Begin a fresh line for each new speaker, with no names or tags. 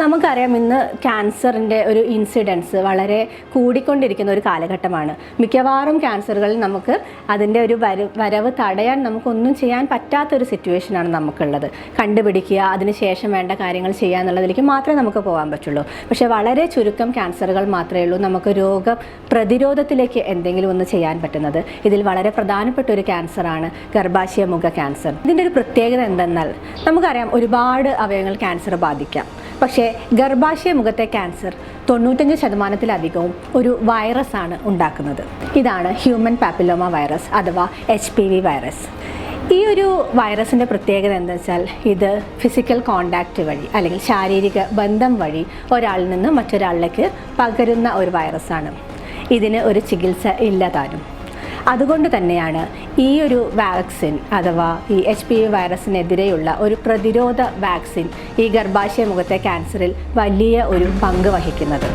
നമുക്കറിയാം ഇന്ന് ക്യാൻസറിന്റെ ഒരു ഇൻസിഡൻസ് വളരെ കൂടിക്കൊണ്ടിരിക്കുന്ന ഒരു കാലഘട്ടമാണ്. മിക്കവാറും ക്യാൻസറുകളിൽ നമുക്ക് അതിന്റെ ഒരു വരവ് തടയാൻ നമുക്കൊന്നും ചെയ്യാൻ പറ്റാത്തൊരു സിറ്റുവേഷനാണ് നമുക്കുള്ളത്. കണ്ടുപിടിക്കുക അതിനുശേഷം വേണ്ട കാര്യങ്ങൾ ചെയ്യുക എന്നുള്ളതിലേക്ക് മാത്രമേ നമുക്ക് പോകാൻ പറ്റുള്ളൂ. പക്ഷേ വളരെ ചുരുക്കം ക്യാൻസറുകൾ മാത്രമേ ഉള്ളൂ നമുക്ക് രോഗ പ്രതിരോധത്തിലേക്ക് എന്തെങ്കിലും ഒന്ന് ചെയ്യാൻ പറ്റുന്നത്. ഇതിൽ വളരെ പ്രധാനപ്പെട്ട ഒരു ക്യാൻസറാണ് ഗർഭാശയ മുഖ ക്യാൻസർ. ഇതിന്റെ ഒരു പ്രത്യേകത എന്തെന്നാൽ നമുക്കറിയാം ഒരുപാട് അവയവങ്ങൾ ക്യാൻസർ ബാധിക്കാം. പക്ഷേ ഗർഭാശയ മുഖത്തെ ക്യാൻസർ തൊണ്ണൂറ്റഞ്ച് ശതമാനത്തിലധികവും ഒരു വൈറസാണ് ഉണ്ടാക്കുന്നത്. ഇതാണ് ഹ്യൂമൻ പാപ്പിലോമ വൈറസ് അഥവാ എച്ച് പി വി വൈറസ്. ഈ ഒരു വൈറസിന്റെ പ്രത്യേകത എന്താ വെച്ചാൽ ഇത് ഫിസിക്കൽ കോണ്ടാക്റ്റ് വഴി അല്ലെങ്കിൽ ശാരീരിക ബന്ധം വഴി ഒരാളിൽ നിന്ന് മറ്റൊരാളിലേക്ക് പകരുന്ന ഒരു വൈറസാണ്. ഇതിന് ഒരു ചികിത്സ ഇല്ല താനും. അതുകൊണ്ട് തന്നെയാണ് ഈ ഒരു വാക്സിൻ അഥവാ ഈ എച്ച് പി വൈറസിനെതിരെയുള്ള ഒരു പ്രതിരോധ വാക്സിൻ ഈ ഗർഭാശയ മുഖത്തെ ക്യാൻസറിൽ വലിയ ഒരു പങ്ക് വഹിക്കുന്നത്.